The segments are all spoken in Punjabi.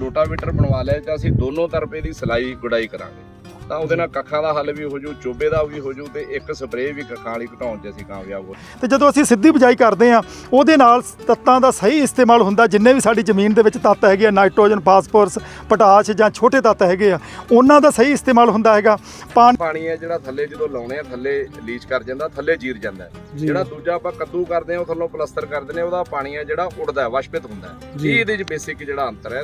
ਰੋਟਾਵੇਟਰ ਬਣਵਾ ਲਿਆ ਤਾਂ ਅਸੀਂ ਦੋਨੋਂ ਤਰਫੇ ਦੀ ਸਲਾਈ ਗੁਡਾਈ ਕਰਾਂਗੇ। ਤਾਂ ਉਹਦੇ ਨਾਲ ਕੱਖਾਂ ਦਾ ਹੱਲ ਵੀ ਹੋ ਜੂ ਚੋਬੇ ਦਾ ਵੀ ਹੋ ਜੂ ਤੇ ਇੱਕ ਸਪਰੇਅ ਵੀ ਕੱਖਾਂ ਵਾਲੀ ਘਟਾਉਣ 'ਚ ਅਸੀਂ ਕਾਮਯਾਬ ਹੋ ਤੇ ਜਦੋਂ ਅਸੀਂ ਸਿੱਧੀ ਬਿਜਾਈ ਕਰਦੇ ਆ ਉਹਦੇ ਨਾਲ ਤੱਤਾਂ ਦਾ ਸਹੀ ਇਸਤੇਮਾਲ ਹੁੰਦਾ ਜਿੰਨੇ ਵੀ ਸਾਡੀ ਜ਼ਮੀਨ ਦੇ ਵਿੱਚ ਤੱਤ ਹੈਗੇ ਆ ਨਾਈਟ੍ਰੋਜਨ ਫਾਸਫੋਰਸ ਪੋਟਾਸ਼ ਜਾਂ ਛੋਟੇ ਤੱਤ ਹੈਗੇ ਆ ਉਹਨਾਂ ਦਾ ਸਹੀ ਇਸਤੇਮਾਲ ਹੁੰਦਾ ਹੈਗਾ। ਪਾਣੀ ਹੈ ਜਿਹੜਾ ਥੱਲੇ ਜਦੋਂ ਲਾਉਣੇ ਆ ਥੱਲੇ ਲੀਚ ਕਰ ਜਾਂਦਾ ਥੱਲੇ ਜੀਰ ਜਾਂਦਾ। ਜਿਹੜਾ ਦੂਜਾ ਆਪਾਂ ਕੱਦੂ ਕਰਦੇ ਆ ਉਹ ਥੱਲੋਂ ਪਲਸਤਰ ਕਰਦੇ ਨੇ ਉਹਦਾ ਪਾਣੀ ਹੈ ਜਿਹੜਾ ਉੜਦਾ ਹੈ ਵਸ਼ਪਿਤ ਹੁੰਦਾ ਹੈ। ਇਹ ਇਹਦੇ ਚ ਬੇਸਿਕ ਜਿਹੜਾ ਅੰਤਰ ਹੈ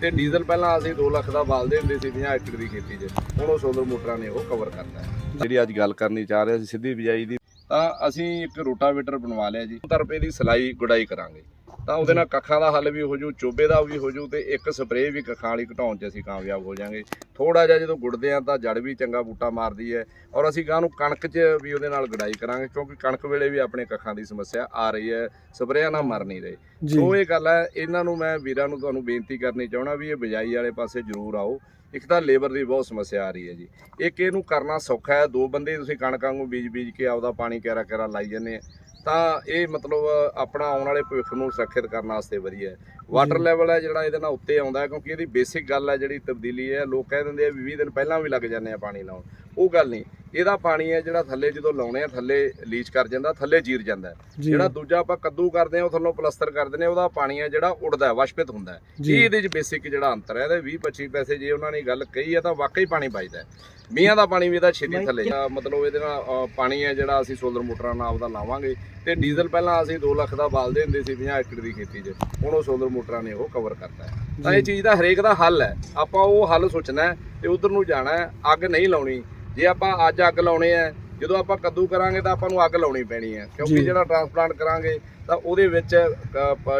ਤੇ ਡੀਜ਼ਲ ਪਹਿਲਾਂ ਅਸੀਂ 2 ਲੱਖ ਦਾ ਬਾਲਦੇ ਹੁੰਦੇ ਸੀ 50 ਏਕੜ ਦੀ ਖੇਤੀ 'ਚ। ਹੁਣ ਉਹ ਸੋਲਰ ਮੋਟਰਾਂ ਨੇ ਉਹ ਕਵਰ ਕਰਦਾ ਹੈ। ਜਿਹੜੀ ਅੱਜ ਗੱਲ ਕਰਨੀ ਚਾਹ ਰਿਹਾ ਸੀ ਸਿੱਧੀ ਬਿਜਾਈ ਦੀ, ਤਾਂ ਅਸੀਂ ਇੱਕ ਰੋਟਾਵੇਟਰ ਬਣਵਾ ਲਿਆ ਜੀ। ਰੁਪਏ ਦੀ ਸਲਾਈ ਗੁਡਾਈ ਕਰਾਂਗੇ। ਤਾਂ ਉਹਦੇ ਨਾਲ ਕੱਖਾਂ ਦਾ ਹੱਲ ਵੀ ਹੋ ਜੂ ਚੋਬੇ ਦਾ ਵੀ ਹੋ ਜੂ ਤੇ ਇੱਕ ਸਪਰੇਅ ਵੀ ਕੱਖਾਂ ਵਾਲੀ ਘਟਾਉਣ 'ਚ ਅਸੀਂ ਕਾਮਯਾਬ ਹੋ ਜਾਾਂਗੇ। ਥੋੜਾ ਜਿਹਾ ਜਦੋਂ ਗੁੜਦੇ ਆ ਤਾਂ ਜੜ ਵੀ ਚੰਗਾ ਬੂਟਾ ਮਾਰਦੀ ਹੈ ਔਰ ਅਸੀਂ ਗਾਂ ਨੂੰ ਕਣਕ 'ਚ ਵੀ ਉਹਦੇ ਨਾਲ ਗੜਾਈ ਕਰਾਂਗੇ ਕਿਉਂਕਿ ਕਣਕ ਵੇਲੇ ਵੀ ਆਪਣੇ ਕੱਖਾਂ ਦੀ ਸਮੱਸਿਆ ਆ ਰਹੀ ਹੈ ਸਪਰੇਆਂ ਨਾਲ ਮਰ ਨਹੀਂ ਰਹੇ। ਸੋ ਇਹ ਗੱਲ ਹੈ ਇਹਨਾਂ ਨੂੰ ਮੈਂ ਵੀਰਾਂ ਨੂੰ ਤੁਹਾਨੂੰ ਬੇਨਤੀ ਕਰਨੀ ਚਾਹਣਾ ਵੀ ਇਹ ਬਿਜਾਈ ਵਾਲੇ ਪਾਸੇ ਜ਼ਰੂਰ ਆਓ। ਇੱਕ ਤਾਂ ਲੇਬਰ ਦੀ ਬਹੁਤ ਸਮੱਸਿਆ ਆ ਰਹੀ ਹੈ ਜੀ। ਇੱਕ ਇਹਨੂੰ ਕਰਨਾ ਸੌਖਾ ਹੈ ਦੋ ਬੰਦੇ ਤੁਸੀਂ ਕਣਕਾਂ ਨੂੰ ਬੀਜ ਬੀਜ ਕੇ ਆਪਦਾ ਪਾਣੀ ਕੈਰਾ ਕੈਰਾ ਲਾਈ ਜਾਂਦੇ ਆ ਤਾਂ ਇਹ ਮਤਲਬ ਆਪਣਾ ਆਉਣ ਵਾਲੇ ਭਵਿੱਖ ਨੂੰ ਸੁਰੱਖਿਅਤ ਕਰਨ ਵਾਸਤੇ ਵਧੀਆ ਹੈ। ਵਾਟਰ ਲੈਵਲ ਹੈ ਜਿਹੜਾ ਇਹਦੇ ਨਾਲ ਉੱਤੇ ਆਉਂਦਾ ਕਿਉਂਕਿ ਇਹਦੀ ਬੇਸਿਕ ਗੱਲ ਹੈ ਜਿਹੜੀ ਤਬਦੀਲੀ ਹੈ। ਲੋਕ ਕਹਿ ਦਿੰਦੇ ਆ ਵੀ 20 ਦਿਨ ਪਹਿਲਾਂ ਵੀ ਲੱਗ ਜਾਂਦੇ ਆ ਪਾਣੀ ਲਾਉਣ। ਉਹ ਗੱਲ ਨਹੀਂ। ਇਹਦਾ ਪਾਣੀ ਹੈ ਜਿਹੜਾ ਥੱਲੇ ਜਦੋਂ ਲਾਉਣੇ ਆ ਥੱਲੇ ਲੀਚ ਕਰ ਜਾਂਦਾ ਥੱਲੇ ਜੀਰ ਜਾਂਦਾ। ਜਿਹੜਾ ਦੂਜਾ ਆਪਾਂ ਕੱਦੂ ਕਰਦੇ ਆ ਉਹ ਥੱਲੋਂ ਪਲਸਤਰ ਕਰਦੇ ਨੇ ਉਹਦਾ ਪਾਣੀ ਹੈ ਜਿਹੜਾ ਉੜਦਾ ਵਸ਼ਪਿਤ ਹੁੰਦਾ ਇਹ ਇਹਦੇ ਚ ਬੇਸਿਕ ਜਿਹੜਾ ਅੰਤਰ ਹੈ ਇਹਦੇ 20 25 ਪੈਸੇ ਜੇ ਉਹਨਾਂ ਨੇ ਗੱਲ ਕਹੀ ਹੈ ਤਾਂ ਵਾਕਈ ਪਾਣੀ ਬਚਦਾ ਹੈ। ਮੀਆਂ ਦਾ ਪਾਣੀ ਵੀ ਇਹਦਾ ਛੇਤੀ ਥੱਲੇ ਅ, ਮਤਲਬ ਇਹਦੇ ਨਾਲ ਅ, ਪਾਣੀ ਹੈ ਜਿਹੜਾ ਅਸੀਂ ਸੋਲਰ ਮੋਟਰਾਂ ਨਾਲ ਆਪਦਾ ਲਾਵਾਂਗੇ। ਤੇ ਡੀਜ਼ਲ ਪਹਿਲਾਂ ਅਸੀਂ 2 ਲੱਖ ਦਾ ਬਾਲਦੇ ਹੁੰਦੇ ਸੀ 50 ਏਕੜ ਦੀ ਖੇਤੀ 'ਚ। ਹੁਣ ਉਹ ਸੋਲਰ ਮੋਟਰਾਂ ਨੇ ਉਹ ਕਵਰ ਕਰਤਾ ਹੈ। ਤਾਂ ਇਹ ਚੀਜ਼ ਦਾ ਹਰੇਕ ਦਾ ਹੱਲ ਹੈ। ਆਪਾਂ ਉਹ ਹੱਲ ਸੋਚਣਾ ਹੈ ਤੇ ਉਧਰ ਨੂੰ ਜਾਣਾ ਹੈ ਅੱਗ ਨਹੀਂ ਲਾਉਣੀ। ਜੇ ਆਪਾਂ ਅੱਜ ਅੱਗ ਲਾਉਣੇ ਆ ਜਦੋਂ ਆਪਾਂ ਕੱਦੂ ਕਰਾਂਗੇ ਤਾਂ ਆਪਾਂ ਨੂੰ ਅੱਗ ਲਾਉਣੀ ਪੈਣੀ ਹੈ। ਕਿਉਂਕਿ ਜਿਹੜਾ ਟ੍ਰਾਂਸਪਲਾਂਟ ਕਰਾਂਗੇ ਤਾਂ ਉਹਦੇ ਵਿੱਚ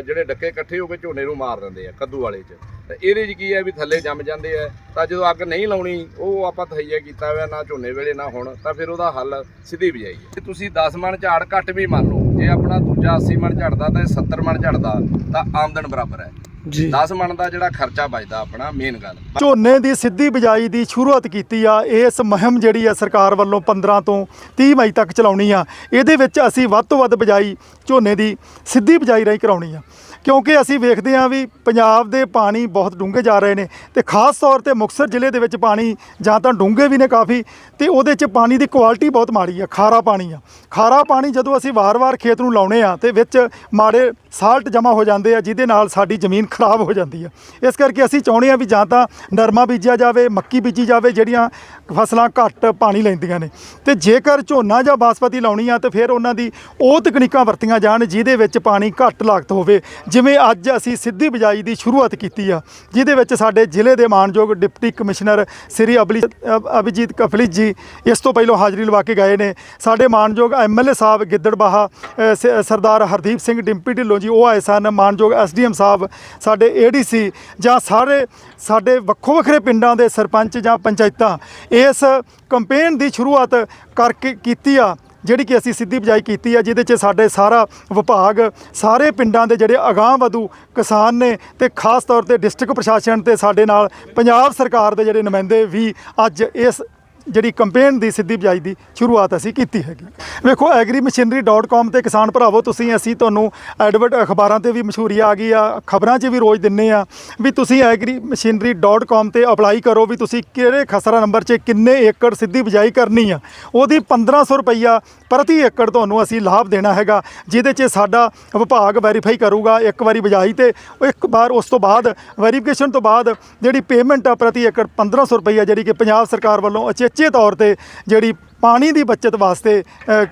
ਜਿਹੜੇ ਡੱਕੇ ਇਕੱਠੇ ਹੋ ਕੇ ਝੋਨੇ ਨੂੰ ਮਾਰ ਦਿੰਦੇ ਆ ਕੱਦੂ ਵਾਲੇ 'ਚ। ਤਾਂ ਇਹਦੇ 'ਚ ਕੀ ਹੈ ਵੀ ਥੱਲੇ ਜੰਮ ਜਾਂਦੇ ਆ। ਤਾਂ ਜਦੋਂ ਅੱਗ ਨਹੀਂ ਲਾਉਣੀ ਉਹ ਆਪਾਂ ਤਹਈਆ ਕੀਤਾ ਹੋਇਆ ਨਾ ਝੋਨੇ ਵੇਲੇ ਨਾ ਹੁਣ। ਤਾਂ ਫਿਰ ਉਹਦਾ ਹੱਲ ਸਿੱਧੀ ਬਿਜਾਈ ਹੈ। ਜੇ ਤੁਸੀਂ 10 ਮਣ ਝਾੜ ਘੱਟ ਵੀ ਮੰਨ ਲਓ ਜੇ ਆਪਣਾ ਦੂਜਾ 80 ਮਣ ਝੜਦਾ ਤੇ 70 ਮਣ ਝੜਦਾ ਤਾਂ ਆਮਦਨ ਬਰਾਬਰ ਹੈ। ਜੀ। 10 ਮਣ ਦਾ ਜਿਹੜਾ ਖਰਚਾ ਬਚਦਾ ਆਪਣਾ ਮੇਨ ਗੱਲ। ਝੋਨੇ ਦੀ ਸਿੱਧੀ ਬਿਜਾਈ ਦੀ ਸ਼ੁਰੂਆਤ ਕੀਤੀ ਆ ਇਸ ਮੁਹਿੰਮ ਜਿਹੜੀ ਆ ਸਰਕਾਰ ਵੱਲੋਂ 15 ਤੋਂ 30 ਮਈ ਤੱਕ ਚਲਾਉਣੀ ਆ ਇਹਦੇ ਵਿੱਚ ਅਸੀਂ ਵੱਧ ਤੋਂ ਵੱਧ ਬਿਜਾਈ ਝੋਨੇ ਦੀ ਸਿੱਧੀ ਬਿਜਾਈ ਰਾਹੀਂ ਕਰਾਉਣੀ ਆ। ਕਿਉਂਕਿ ਅਸੀਂ ਵੇਖਦੇ ਹਾਂ ਵੀ ਪੰਜਾਬ ਦੇ ਪਾਣੀ ਬਹੁਤ ਡੂੰਘੇ ਜਾ ਰਹੇ ਨੇ ਤੇ ਖਾਸ ਤੌਰ ਤੇ ਮੁਕਤਸਰ ਜ਼ਿਲ੍ਹੇ ਦੇ ਵਿੱਚ ਪਾਣੀ ਜਾਂ ਤਾਂ ਡੂੰਘੇ ਵੀ ਨੇ ਕਾਫੀ ਤੇ ਉਹਦੇ 'ਚ ਪਾਣੀ ਦੀ ਕੁਆਲਿਟੀ ਬਹੁਤ ਮਾੜੀ ਆ, ਖਾਰਾ ਪਾਣੀ ਆ। ਖਾਰਾ ਪਾਣੀ ਜਦੋਂ ਅਸੀਂ ਵਾਰ-ਵਾਰ ਖੇਤ ਨੂੰ ਲਾਉਣੇ ਆ ਤੇ ਵਿੱਚ ਮਾੜੇ ਸਾਲਟ ਜਮਾ ਹੋ ਜਾਂਦੇ ਆ, ਜਿਹਦੇ ਨਾਲ ਸਾਡੀ ਜ਼ਮੀਨ ਖਰਾਬ ਹੋ ਜਾਂਦੀ ਆ। ਇਸ ਕਰਕੇ ਅਸੀਂ ਚਾਹੁੰਦੇ ਆ ਵੀ ਜਾਂ ਤਾਂ ਨਰਮਾ ਬੀਜਿਆ ਜਾਵੇ, ਮੱਕੀ ਬੀਜੀ ਜਾਵੇ, ਜਿਹੜੀਆਂ ਫਸਲਾਂ ਘੱਟ ਪਾਣੀ ਲੈਂਦੀਆਂ ਨੇ। ਤੇ ਜੇਕਰ ਝੋਨਾ ਜਾਂ ਬਾਸਪਤੀ ਲਾਉਣੀ ਆ ਤੇ ਫਿਰ ਉਹਨਾਂ ਦੀ ਉਹ ਤਕਨੀਕਾਂ ਵਰਤੀਆਂ ਜਾਣ ਜਿਹਦੇ ਵਿੱਚ ਪਾਣੀ ਘੱਟ ਲਾਗਤ ਹੋਵੇ ਜਿਵੇਂ ਅੱਜ ਅਸੀਂ ਸਿੱਧੀ ਬਿਜਾਈ ਦੀ ਸ਼ੁਰੂਆਤ ਕੀਤੀ ਆ, ਜਿਹਦੇ ਵਿੱਚ ਸਾਡੇ ਜ਼ਿਲ੍ਹੇ ਦੇ ਮਾਨਯੋਗ ਡਿਪਟੀ ਕਮਿਸ਼ਨਰ ਸ੍ਰੀ ਅਬਲੀ ਅ- ਅਭਿਜੀਤ ਕਫਲਿਤ ਜੀ ਇਸ ਤੋਂ ਪਹਿਲਾਂ ਹਾਜ਼ਰੀ ਲਵਾ ਕੇ ਗਏ ਨੇ। ਸਾਡੇ ਮਾਨਯੋਗ ਐਮਐਲਏ ਸਾਹਿਬ ਗਿੱਦੜਬਾਹਾ ਸ- ਸਰਦਾਰ ਹਰਦੀਪ ਸਿੰਘ ਡਿੰਪੀ ਢਿੱਲੋਂ ਜੀ, ਉਹ ਆਏ ਸਨ। ਮਾਨਯੋਗ ਐਸਡੀਐਮ ਸਾਹਿਬ ਸਾਡੇ ਏਡੀਸੀ ਜਾਂ ਸਾਰੇ ਸਾਡੇ ਵੱਖੋ ਵੱਖਰੇ ਪਿੰਡਾਂ ਦੇ ਸਰਪੰਚ ਜਾਂ ਪੰਚਾਇਤਾਂ ਇਸ ਕੰਪੇਨ ਦੀ ਸ਼ੁਰੂਆਤ ਕਰਕੇ ਕੀਤੀ ਆ। ਜਿਹੜੀ ਕਿ ਅਸੀਂ ਸਿੱਧੀ ਬਜਾਈ ਕੀਤੀ ਹੈ ਜਿਹਦੇ 'ਚ ਸਾਡੇ ਸਾਰਾ ਵਿਭਾਗ, ਸਾਰੇ ਪਿੰਡਾਂ ਦੇ ਜਿਹੜੇ ਅਗਾਂਹ ਵਧੂ ਕਿਸਾਨ ਨੇ ਤੇ ਖਾਸ ਤੌਰ ਤੇ ਡਿਸਟ੍ਰਿਕਟ ਪ੍ਰਸ਼ਾਸਨ ਤੇ ਸਾਡੇ ਨਾਲ ਪੰਜਾਬ ਸਰਕਾਰ ਦੇ ਜਿਹੜੇ ਨੁਮਾਇੰਦੇ ਵੀ ਅੱਜ ਇਸ ਜਿਹੜੀ ਕੰਪੇਨ ਦੀ ਸਿੱਧੀ ਬਿਜਾਈ ਦੀ ਸ਼ੁਰੂਆਤ ਅਸੀਂ ਕੀਤੀ ਹੈਗੀ। ਵੇਖੋ, agrimachinery.com ਤੇ ਕਿਸਾਨ ਭਰਾਵੋ, ਤੁਸੀਂ ਅਸੀਂ ਤੁਹਾਨੂੰ ਐਡਵਰਟ ਅਖਬਾਰਾਂ ਤੇ ਵੀ ਮਸ਼ਹੂਰੀ ਆ ਗਈ ਆ, ਖਬਰਾਂ 'ਚ ਵੀ ਰੋਜ਼ ਦਿੰਨੇ ਆ ਵੀ ਤੁਸੀਂ agrimachinery.com ਤੇ ਅਪਲਾਈ ਕਰੋ ਵੀ ਤੁਸੀਂ ਕਿਹੜੇ ਖਸਰਾ ਨੰਬਰ 'ਚ ਕਿੰਨੇ ਏਕੜ ਸਿੱਧੀ ਬਿਜਾਈ ਕਰਨੀ ਆ। ਉਹਦੀ 1500 ਰੁਪਈਆ ਪ੍ਰਤੀ ਏਕੜ ਤੁਹਾਨੂੰ ਅਸੀਂ ਲਾਭ ਦੇਣਾ ਹੈਗਾ, ਜਿਹਦੇ 'ਚ ਸਾਡਾ ਵਿਭਾਗ ਵੈਰੀਫਾਈ ਕਰੂਗਾ ਇੱਕ ਵਾਰੀ ਬਿਜਾਈ ਤੇ, ਇੱਕ ਵਾਰ ਉਸ ਤੋਂ ਬਾਅਦ ਵੈਰੀਫਿਕੇਸ਼ਨ ਤੋਂ ਬਾਅਦ ਜਿਹੜੀ ਪੇਮੈਂਟ ਆ ਪ੍ਰਤੀ ਏਕੜ 1500 ਰੁਪਈਆ, ਜਿਹੜੀ ਕਿ ਪੰਜਾਬ ਸਰਕਾਰ ਵੱਲੋਂ ਅਚੇ ਅਚੇਚੇ ਤੌਰ ਤੇ ਜਿਹੜੀ ਪਾਣੀ ਦੀ ਬਚਤ ਵਾਸਤੇ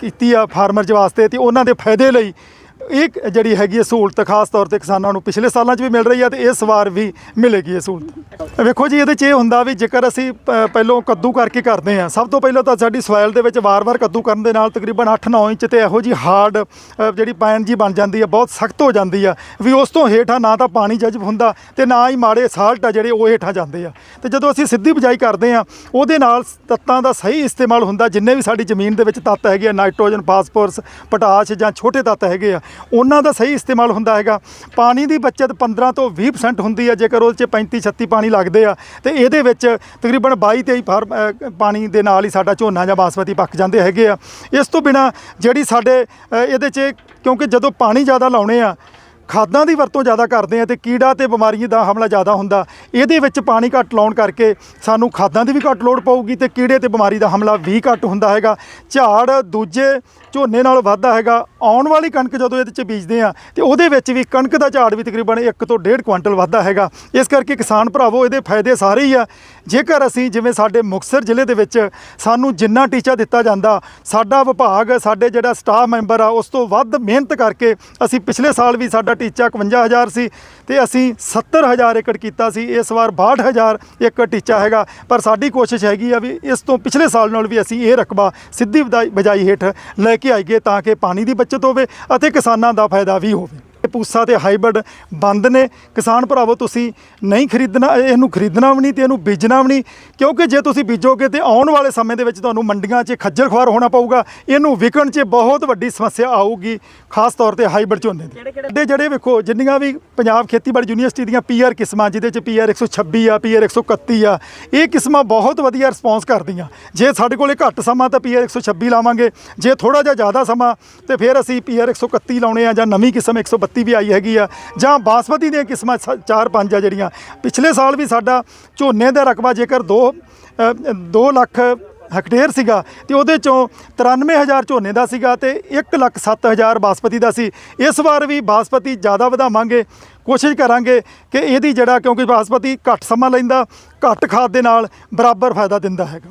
ਕੀਤੀ ਆ ਫਾਰਮਰਜ਼ ਵਾਸਤੇ ਤੇ ਉਹਨਾਂ ਦੇ ਫਾਇਦੇ ਲਈ ਇਹ ਜਿਹੜੀ ਹੈਗੀ ਹੈ ਸਹੂਲਤ ਖਾਸ ਤੌਰ ਤੇ ਕਿਸਾਨਾਂ ਨੂੰ ਪਿਛਲੇ ਸਾਲਾਂ 'ਚ ਵੀ ਮਿਲ ਰਹੀ ਆ ਤੇ ਇਸ ਵਾਰ ਵੀ ਮਿਲੇਗੀ ਇਹ ਸਹੂਲਤ। ਵੇਖੋ ਜੀ, ਇਹਦੇ 'ਚ ਇਹ ਹੁੰਦਾ ਵੀ ਜੇਕਰ ਅਸੀਂ ਪ- ਪਹਿਲੋਂ ਕੱਦੂ ਕਰਕੇ ਕਰਦੇ ਆ ਸਭ ਤੋਂ ਪਹਿਲਾਂ ਤਾਂ ਸਾਡੀ ਸੋਇਲ ਦੇ ਵਿੱਚ ਵਾਰ-ਵਾਰ ਕੱਦੂ ਕਰਨ ਦੇ ਨਾਲ ਤਕਰੀਬਨ 8-9 ਇੰਚ ਤੇ ਇਹੋ ਜੀ ਹਾਰਡ ਜਿਹੜੀ ਪੈਨ ਜੀ ਬਣ ਜਾਂਦੀ ਆ ਬਹੁਤ ਸਖਤ ਹੋ ਜਾਂਦੀ ਆ। ਵੀ ਉਸ ਤੋਂ ਹੇਠਾਂ ਨਾ ਤਾਂ ਪਾਣੀ ਜਜ਼ਬ ਹੁੰਦਾ ਤੇ ਨਾ ਹੀ ਮਾੜੇ ਸਾਲਟ ਆ ਜਿਹੜੇ ਉਹ ਹੇਠਾਂ ਜਾਂਦੇ ਆ। ਤੇ ਜਦੋਂ ਅਸੀਂ ਸਿੱਧੀ ਬਜਾਈ ਕਰਦੇ ਆ ਉਹਦੇ ਨਾਲ ਤੱਤਾਂ ਦਾ ਸਹੀ ਇਸਤੇਮਾਲ ਹੁੰਦਾ, ਜਿੰਨੇ ਵੀ ਸਾਡੀ ਜ਼ਮੀਨ ਦੇ ਵਿੱਚ ਤੱਤ ਹੈਗੇ ਆ, ਨਾਈਟ੍ਰੋਜਨ, ਫਾਸਫੋਰਸ, ਪੋਟਾਸ਼ ਜਾਂ ਛੋਟੇ ਤੱਤ ਹੈਗੇ ਆ ਉਹਨਾਂ ਦਾ ਸਹੀ ਇਸਤੇਮਾਲ ਹੁੰਦਾ ਹੈਗਾ। ਪਾਣੀ ਦੀ ਬਚਤ 15 ਤੋਂ 20% ਹੁੰਦੀ ਹੈ, ਜੇਕਰ ਉਹਦੇ 'ਚ 35 36 ਪਾਣੀ ਲੱਗਦੇ ਆ। ਤੇ ਇਹਦੇ ਵਿੱਚ ਤਕਰੀਬਨ 22 23 ਫਾਰਮ ਪਾਣੀ ਦੇ ਨਾਲ ਹੀ ਸਾਡਾ ਝੋਨਾ ਜਾਂ ਬਾਸਮਤੀ ਪੱਕ ਜਾਂਦੇ ਹੈਗੇ ਆ। ਇਸ ਤੋਂ ਬਿਨਾ ਜਿਹੜੀ ਸਾਡੇ ਇਹਦੇ 'ਚ ਕਿਉਂਕਿ ਜਦੋਂ ਪਾਣੀ ਜ਼ਿਆਦਾ ਲਾਉਣੇ ਆ, ਖਾਦਾਂ ਦੀ ਵਰਤੋਂ ਜ਼ਿਆਦਾ ਕਰਦੇ ਆ ਤੇ ਕੀੜਾ ਤੇ ਬਿਮਾਰੀਆਂ ਦਾ ਹਮਲਾ ਜ਼ਿਆਦਾ ਹੁੰਦਾ, ਇਹਦੇ ਵਿੱਚ ਪਾਣੀ ਘੱਟ ਲਾਉਣ ਕਰਕੇ ਸਾਨੂੰ ਖਾਦਾਂ ਦੀ ਵੀ ਘੱਟ ਲੋੜ ਪਊਗੀ ਤੇ ਕੀੜੇ ਤੇ ਬਿਮਾਰੀ ਦਾ ਹਮਲਾ ਵੀ ਘੱਟ ਹੁੰਦਾ ਹੈਗਾ। ਝਾੜ ਦੂਜੇ ਝੋਨੇ ਨਾਲ ਵੱਧਦਾ ਹੈਗਾ ਆਉਣ ਵਾਲੀ ਕਣਕ ਜਦੋਂ ਇਹਦੇ 'ਚ ਬੀਜਦੇ ਆ, ਤੇ ਉਹਦੇ ਵਿੱਚ ਵੀ ਕਣਕ ਦਾ ਝਾੜ ਵੀ ਤਕਰੀਬਨ 1 ਤੋਂ 1.5 ਕੁਇੰਟਲ ਵੱਧਦਾ ਹੈਗਾ। ਇਸ ਕਰਕੇ ਕਿਸਾਨ ਭਰਾਵੋ, ਇਹਦੇ ਫਾਇਦੇ ਸਾਰੇ ਹੀ ਆ। ਜੇਕਰ ਅਸੀਂ ਜਿਵੇਂ ਸਾਡੇ ਮੁਕਤਸਰ ਜ਼ਿਲ੍ਹੇ ਦੇ ਵਿੱਚ ਸਾਨੂੰ ਜਿੰਨਾ ਟੀਚਾ ਦਿੱਤਾ ਜਾਂਦਾ, ਸਾਡਾ ਵਿਭਾਗ, ਸਾਡੇ ਜਿਹੜਾ ਸਟਾਫ ਮੈਂਬਰ ਆ, ਉਸ ਤੋਂ ਵੱਧ ਮਿਹਨਤ ਕਰਕੇ ਅਸੀਂ ਪਿਛਲੇ ਸਾਲ ਵੀ ਸਾਡਾ ਟੀਚਾ 51000 ਸੀ, ਤੇ ਅਸੀਂ 70000 ਏਕੜ ਕੀਤਾ ਸੀ। ਇਸ ਵਾਰ 62000 ਏਕੜ ਟੀਚਾ ਹੈਗਾ। ਪਰ ਸਾਡੀ ਕੋਸ਼ਿਸ਼ ਹੈਗੀ ਆ ਵੀ ਇਸ ਤੋਂ ਪਿਛਲੇ ਸਾਲ ਨਾਲ ਵੀ ਅਸੀਂ ਇਹ ਰਕਬਾ ਸਿੱਧੀ ਬਜਾਈ- ਬਜਾਈ ਹੇਠ ਲੈ ਕੇ ਆਈਏ, ਤਾਂ ਕਿ ਪਾਣੀ ਦੀ ਬਚਤ ਹੋਵੇ ਅਤੇ ਕਿਸਾਨਾਂ ਦਾ ਫਾਇਦਾ ਵੀ ਹੋਵੇ। ਪੂਸਾ ਤੇ ਹਾਈਬ੍ਰਿਡ ਬੰਦ ਨੇ। ਕਿਸਾਨ ਭਰਾਵੋ ਤੁਸੀਂ ਨਹੀਂ ਖਰੀਦਣਾ ਇਹਨੂੰ ਖਰੀਦਣਾ ਵੀ ਨਹੀਂ ਤੇ ਇਹਨੂੰ ਬੀਜਣਾ ਵੀ ਨਹੀਂ। ਕਿਉਂਕਿ ਜੇ ਤੁਸੀਂ ਬੀਜੋਗੇ ਤੇ ਆਉਣ ਵਾਲੇ ਸਮੇਂ ਦੇ ਵਿੱਚ ਤੁਹਾਨੂੰ ਮੰਡੀਆਂ 'ਚ ਖੱਜਲ ਖੁਆਰ ਹੋਣਾ ਪਊਗਾ। ਇਹਨੂੰ ਵਿਕਣ 'ਚ ਬਹੁਤ ਵੱਡੀ ਸਮੱਸਿਆ ਆਊਗੀ ਖਾਸ ਤੌਰ ਤੇ ਹਾਈਬ੍ਰਿਡ ਝੋਨੇ ਦੀ। ਜਿਹੜੇ ਜਿਹੜੇ ਵੇਖੋ ਜਿੰਨੀਆਂ ਵੀ ਪੰਜਾਬ ਖੇਤੀਬਾੜੀ ਯੂਨੀਵਰਸਿਟੀ ਦੀਆਂ ਪੀਆਰ ਕਿਸਮਾਂ ਜਿਹਦੇ 'ਚ ਪੀਆਰ 126 ਆ ਪੀਆਰ 131 ਆ ਇਹ ਕਿਸਮਾਂ ਬਹੁਤ ਵਧੀਆ ਰਿਸਪੌਂਸ ਕਰਦੀਆਂ। ਜੇ ਸਾਡੇ ਕੋਲੇ ਘੱਟ ਸਮਾਂ ਤਾਂ ਪੀਆਰ 126 ਲਾਵਾਂਗੇ। ਜੇ ਥੋੜਾ ਜਿਹਾ ਜ਼ਿਆਦਾ ਸਮਾਂ ਤੇ ਫਿਰ ਅਸੀਂ ਪੀਆਰ 131 ਲਾਉਣੇ ਆ ਜਾਂ ਨਵੀਂ ਕਿਸਮ 132 ਵੀ ਆਈ ਹੈਗੀ ਆ। ਜਾਂ ਬਾਸਮਤੀ ਦੀਆਂ ਕਿਸਮਾਂ ਸ- ਚਾਰ ਪੰਜ ਆ ਜਿਹੜੀਆਂ। ਪਿਛਲੇ ਸਾਲ ਵੀ ਸਾਡਾ ਝੋਨੇ ਦਾ ਰਕਬਾ ਜੇਕਰ 2 2 ਲੱਖ ਹੈਕਟੇਅਰ ਸੀਗਾ, ਤੇ ਉਹਦੇ ਚੋਂ 93000 ਝੋਨੇ ਦਾ ਸੀਗਾ ਤੇ 1 ਲੱਖ 7000 ਬਾਸਪਤੀ ਦਾ ਸੀ। ਇਸ ਵਾਰ ਵੀ ਬਾਸਪਤੀ ਜ਼ਿਆਦਾ ਵਧਾਵਾਂਗੇ। ਕੋਸ਼ਿਸ਼ ਕਰਾਂਗੇ ਕਿ ਇਹਦੀ ਜਿਹੜਾ ਕਿਉਂਕਿ ਬਾਸਪਤੀ ਘੱਟ ਸਮਾਂ ਲੈਂਦਾ, ਘੱਟ ਖਾਦ ਦੇ ਨਾਲ ਬਰਾਬਰ ਫਾਇਦਾ ਦਿੰਦਾ ਹੈਗਾ।